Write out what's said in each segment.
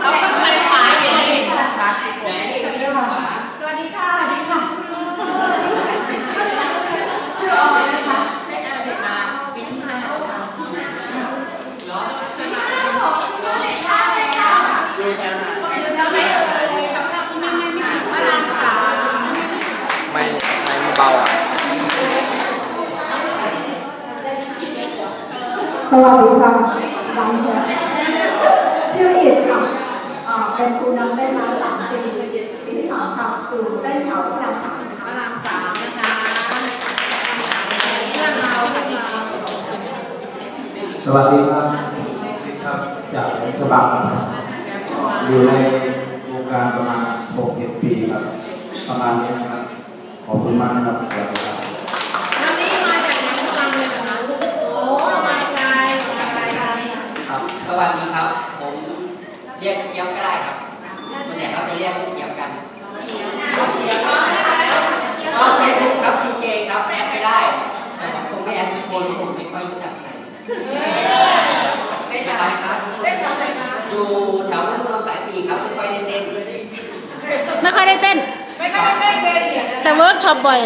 เราต้องไปขวาเห็นให้เห็นชัดๆแหมนี่ก็เรียกว่าสวัสดีค่ะสวัสดีค่ะชื่อออยนะคะได้การเด็กมาปีที่ห้าค่ะเหรออยู่แถวไหนอยู่แถวไหนเอ่ยพระรามสามไม่ไม่เบาอะ สวัสดีค่ะบางเชียชื่ออิดค่ะเป็นครูนำได้มาสามปีปีที่สามค่ะคือเต้นแถวพระรามสามพระรามสามนะคะเรื่องเราวเรื่เราสวัสดีครับครับจากฉบับครับแบบประมาณอยู่ในวงการประมาณ6-7ปีครับประมาณนี้นะครับขอบคุณมากนะครับ สวัสดีครับ ผมเรียกเยี่ยมก็ได้ครับส่วนใหญ่เขาจะเรียกลูกเยี่ยมกันก็เฟซบุ๊กครับซีเจครับแอดก็ได้แต่ผมไม่แอดทุกคนผมไม่ค่อยรู้จักใครเป็นอะไรคะเป็นแถวไหนคะอยู่แถวรุ่งสายสี่ครับไม่ค่อยได้เต้นไม่ค่อยได้เต้นไม่ค่อยได้เต้นเกย์เสียนะแต่เวิร์กช็อปบ่อย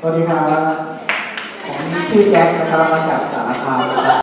สวัสดีครับผม ชื่อแจ็คนะครับมาจากสารคามนะครับ